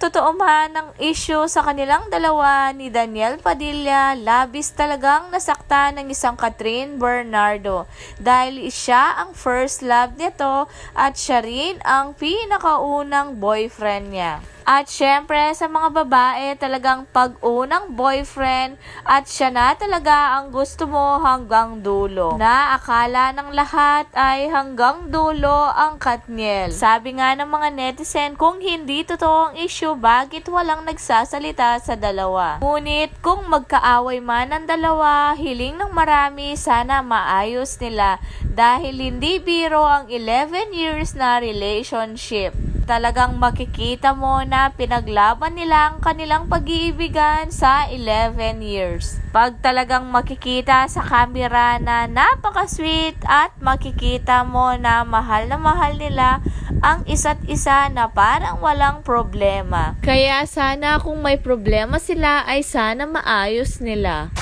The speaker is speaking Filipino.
totoo man ang issue sa kanilang dalawa ni Daniel Padilla, labis talagang nasakta ng isang Catherine Bernardo dahil siya ang first love nito at siya rin ang pinakaunang boyfriend niya. At syempre sa mga babae talagang pag-unang boyfriend at siya na talaga ang gusto mo hanggang dulo. Na akala ng lahat ay hanggang dulo ang Katniel. Sabi nga ng mga netizen kung hindi totoo ang issue bakit walang nagsasalita sa dalawa. Ngunit kung magkaaway man ang dalawa, hiling ng marami sana maayos nila dahil hindi biro ang 11 years na relationship talagang makikita mo na pinaglaban nila ang kanilang pag-iibigan sa 11 years. Pag talagang makikita sa camera na napaka-sweet at makikita mo na mahal na mahal nila ang isa't isa na parang walang problema. Kaya sana kung may problema sila ay sana maayos nila.